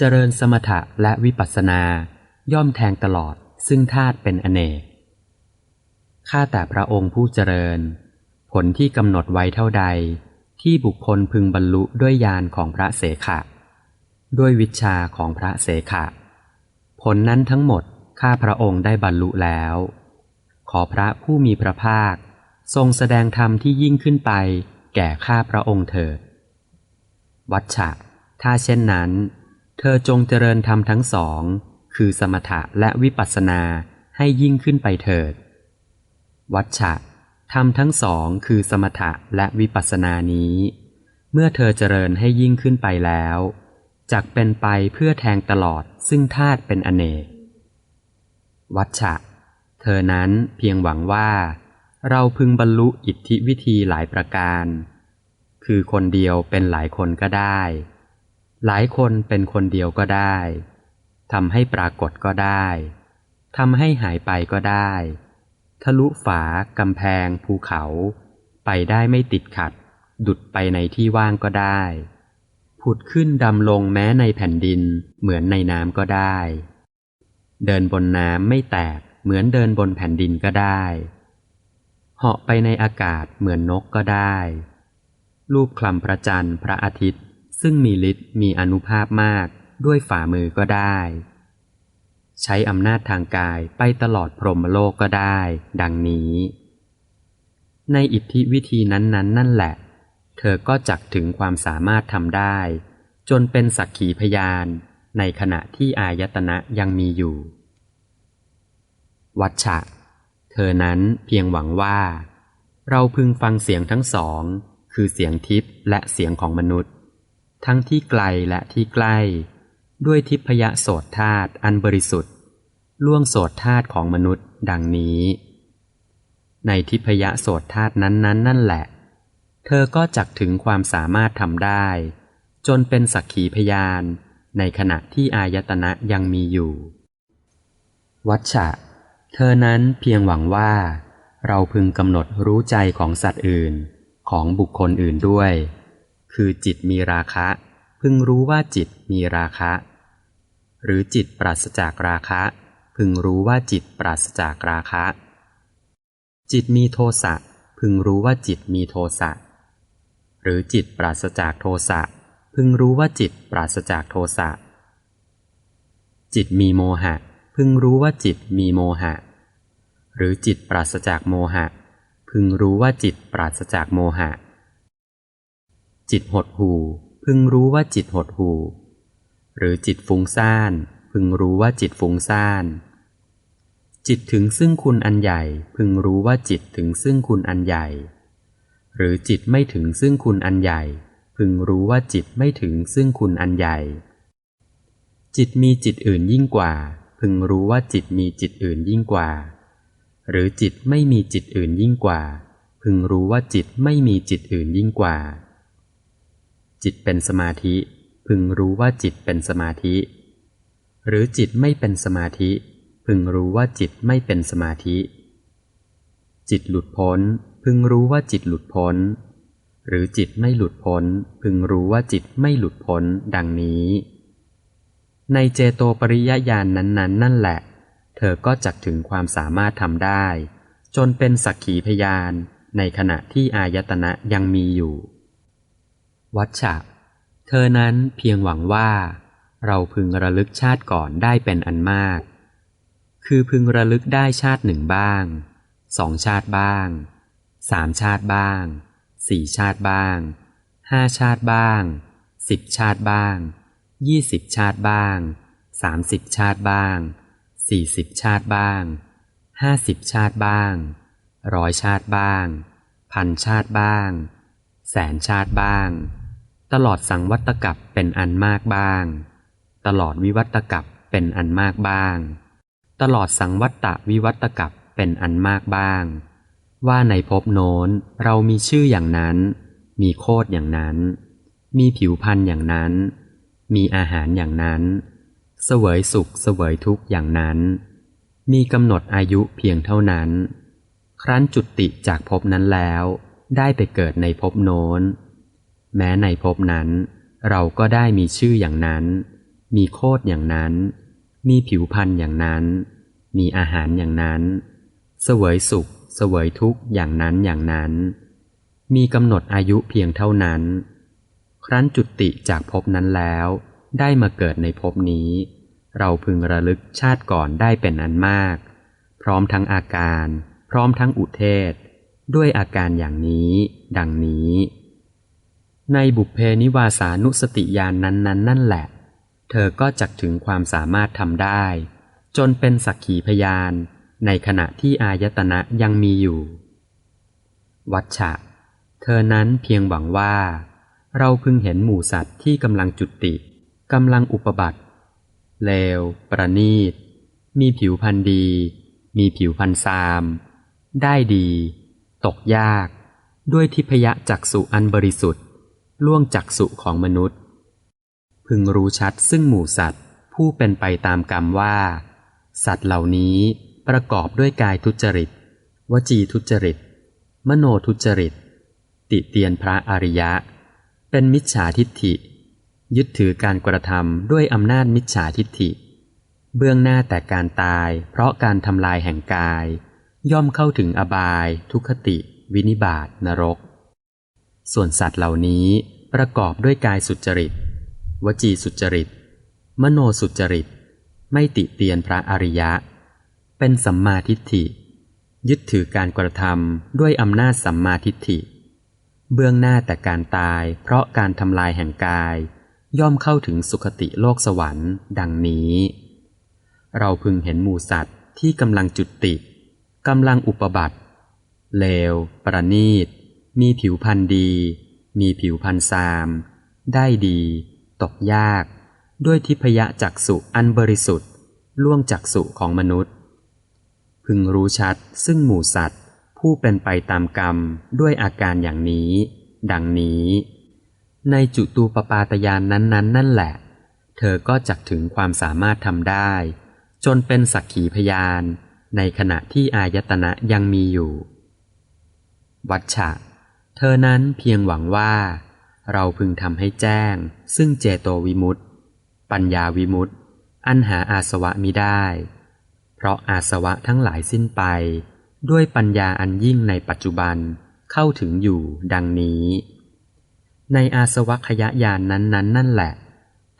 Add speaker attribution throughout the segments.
Speaker 1: เจริญสมถะและวิปัสสนา ย่อมแทงตลอดซึ่งธาตุเป็นอเนก ข้าแต่พระองค์ผู้เจริญ ผลที่กำหนดไว้เท่าใด ที่บุคคลพึงบรรลุด้วยญาณของพระเสขะ ด้วยวิชาของพระเสขะ ผลนั้นทั้งหมดข้าพระองค์ได้บรรลุแล้ว ขอพระผู้มีพระภาค ทรงแสดงธรรมที่ยิ่งขึ้นไป แก่ข้าพระองค์เถิด วัชชะถ้าเช่นนั้น เธอจงเจริญธรรมทั้งสอง คือสมถะและวิปัสสนาให้ยิ่งขึ้นไปเถิด วัชชะธรรมทั้งสองคือสมถะและวิปัสสนานี้ เมื่อเธอเจริญให้ยิ่งขึ้นไปแล้วจักเป็นไปเพื่อแทงตลอดซึ่งธาตุเป็นอเนก วัชชะ เธอนั้นเพียงหวังว่า เราพึงบรรลุอิทธิวิธีหลายประการ คือคนเดียวเป็นหลายคนก็ได้ หลายคนเป็นคนเดียวก็ได้ทำให้ปรากฏก็ได้ทำให้หายไปก็ได้ ทะลุฝากำแพง ภูเขา ไปได้ไม่ติดขัด ดุดไปในที่ว่างก็ได้ ผุดขึ้นดำลงแม้ในแผ่นดินเหมือนในน้ำก็ได้ เดินบนน้ำไม่แตกเหมือนเดินบนแผ่นดินก็ได้เหาะไปในอากาศเหมือนนกก็ได้ รูปคลำพระจันทร์พระอาทิตย์ ซึ่งมีฤทธิ์มีอนุภาพมากด้วยฝ่ามือก็ได้ ใช้อำนาจทางกายไปตลอดพรหมโลกก็ได้ ดังนี้ ในอิทธิวิธีนั้นๆนนนั่นแหละ เธอก็จักถึงความสามารถทำได้ จนเป็นสักขีพยานในขณะที่อายตนะยังมีอยู่ วัชชะ เธอนั้นเพียงหวังว่า เราพึงฟังเสียงทั้งสอง คือเสียงทิพย์และเสียงของมนุษย์ ทั้งที่ไกลและที่ใกล้ ด้วยทิพยโสตธาตุอันบริสุทธิ์ ล่วงโสตธาตุของมนุษย์ดังนี้ ในทิพยโสตธาตุนั้นๆนนนั่นแหละ เธอก็จักถึงความสามารถทำได้ จนเป็นสักขีพยานในขณะที่อายตนะยังมีอยู่ วัชชะ เธอนั้นเพียงหวังว่า เราพึงกำหนดรู้ใจของสัตว์อื่น ของบุคคลอื่นด้วย คือจิตมีราคะ พึงรู้ว่าจิตมีราคะ หรือจิตปราศจากราคะ พึงรู้ว่าจิตปราศจากราคะ จิตมีโทสะพึงรู้ว่าจิตมีโทสะหรือจิตปราศจากโทสะพึงรู้ว่าจิตปราศจากโทสะจิตมีโมหะ พึงรู้ว่าจิตมีโมหะ หรือจิตปราศจากโมหะ พึงรู้ว่าจิตปราศจากโมหะ จิตหดหูพึงรู้ว่าจิตหดหูหรือจิตฟุ้งซ่าน พึงรู้ว่าจิตฟุ้งซ่าน จิตถึงซึ่งคุณอันใหญ่ พึงรู้ว่าจิตถึงซึ่งคุณอันใหญ่ หรือจิตไม่ถึงซึ่งคุณอันใหญ่ พึงรู้ว่าจิตไม่ถึงซึ่งคุณอันใหญ่ จิตมีจิตอื่นยิ่งกว่า พึงรู้ว่าจิตมีจิตอื่นยิ่งกว่า หรือจิตไม่มีจิตอื่นยิ่งกว่า พึงรู้ว่าจิตไม่มีจิตอื่นยิ่งกว่า จิตเป็นสมาธิ พึงรู้ว่าจิตเป็นสมาธิ หรือจิตไม่เป็นสมาธิ พึงรู้ว่าจิตไม่เป็นสมาธิ จิตหลุดพ้น พึงรู้ว่าจิตหลุดพ้น หรือจิตไม่หลุดพ้น พึงรู้ว่าจิตไม่หลุดพ้นดังนี้ ในเจโตปริยญาณนนั้นๆนั่นแหละ เธอก็จักถึงความสามารถทำได้ จนเป็นสักขีพยานในขณะที่อายตนะยังมีอยู่ วัชชะ เธอนั้นเพียงหวังว่า เราพึงระลึกชาติก่อนได้เป็นอันมาก คือพึงระลึกได้ชาติหนึ่งบ้างสองชาติบ้างสามชาติบ้างสี่ชาติบ้างห้าชาติบ้างสิบชาติบ้างยี่สิบชาติบ้างสามสิบชาติบ้างสี่สิบชาติบ้างห้าสิบชาติบ้างร้อยชาติบ้าง พันชาติบ้าง แสนชาติบ้าง ตลอดสังวัตกับเป็นอันมากบ้าง ตลอดวิวัตกับเป็นอันมากบ้าง ตลอดสังวัตตวิวัตกับเป็นอันมากบ้าง ว่าในภพโน้นเรามีชื่ออย่างนั้น มีโคดอย่างนั้น มีผิวพันธ์อย่างนั้น มีอาหารอย่างนั้น เสวยสุขเสวยทุกข์อย่างนั้น มีกำหนดอายุเพียงเท่านั้น ครั้นจุติจากภพนั้นแล้ว ได้ไปเกิดในภพโน้น แม้ในภพนั้น เราก็ได้มีชื่ออย่างนั้น มีโคดอย่างนั้น มีผิวพันธ์อย่างนั้น มีอาหารอย่างนั้น เสวยสุข เสวยทุกข์อย่างนั้นอย่างนั้น มีกำหนดอายุเพียงเท่านั้น ครั้นจุติจากภพนั้นแล้ว ได้มาเกิดในภพนี้ เราพึงระลึกชาติก่อนได้เป็นอันมาก พร้อมทั้งอาการ พร้อมทั้งอุเทศ ด้วยอาการอย่างนี้ ดังนี้ ในบุพเพนิวาสานุสติญาณนนั้นนั่นแหละ เธอก็จักถึงความสามารถทำได้ จนเป็นสักขีพยาน ในขณะที่อายตนะยังมีอยู่ วัชชะ เธอนั้นเพียงหวังว่า เราพึงเห็นหมู่สัตว์ที่กำลังจุติกำลังอุปบัติเลว ประณีต มีผิวพันธ์ดี มีผิวพันธ์ซาม ได้ดี ตกยาก ด้วยทิพยะจักสุอันบริสุทธิ์ ล่วงจักสุของมนุษย์ พึงรู้ชัดซึ่งหมู่สัตว์ ผู้เป็นไปตามกรรมว่า สัตว์เหล่านี้ประกอบด้วยกายทุจริต วจีทุจริต มโนทุจริต ติเตียนพระอริยะ เป็นมิจฉาทิฏฐิ ยึดถือการกระทำด้วยอำนาจมิจฉาทิฏฐิ เบื้องหน้าแต่การตาย เพราะการทำลายแห่งกาย ย่อมเข้าถึงอบาย ทุคติ วินิบาตนรก ส่วนสัตว์เหล่านี้ประกอบด้วยกายสุจริต วจีสุจริต มโนสุจริต ไม่ติเตียนพระอริยะ เป็นสัมมาทิฏฐิ ยึดถือการกระทำด้วยอำนาจสัมมาทิฏฐิ เบื้องหน้าแต่การตายเพราะการทำลายแห่งกาย ย่อมเข้าถึงสุคติโลกสวรรค์ ดังนี้ เราพึงเห็นหมูสัตว์ที่กำลังจุติกำลังอุปบัติเลว ประณีต มีผิวพันธ์ดี มีผิวพันธ์ซาม ได้ดี ตกยาก ด้วยทิพยะจักสุอันบริสุทธิ์ ล่วงจักสุของมนุษย์ พึงรู้ชัดซึ่งหมู่สัตว์ ผู้เป็นไปตามกรรมด้วยอาการอย่างนี้ ดังนี้ ในจุตูปปาตยานนั้นๆนั่นแหละ เธอก็จักถึงความสามารถทำได้ จนเป็นสักขีพยาน ในขณะที่อายตนะยังมีอยู่ วัชชะ เธอนั้นเพียงหวังว่า เราพึงทำให้แจ้ง ซึ่งเจโตวิมุตติ ปัญญาวิมุตติ อันหาอาสวะมิได้ เพราะอาสวะทั้งหลายสิ้นไป ด้วยปัญญาอันยิ่งในปัจจุบันเข้าถึงอยู่ดังนี้ ในอาสวะขยะยานนั้นๆนนนั่นแหละ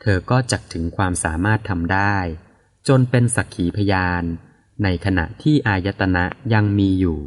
Speaker 1: เธอก็จักถึงความสามารถทำได้ จนเป็นสักขีพยาน ในขณะที่อายตนะยังมีอยู่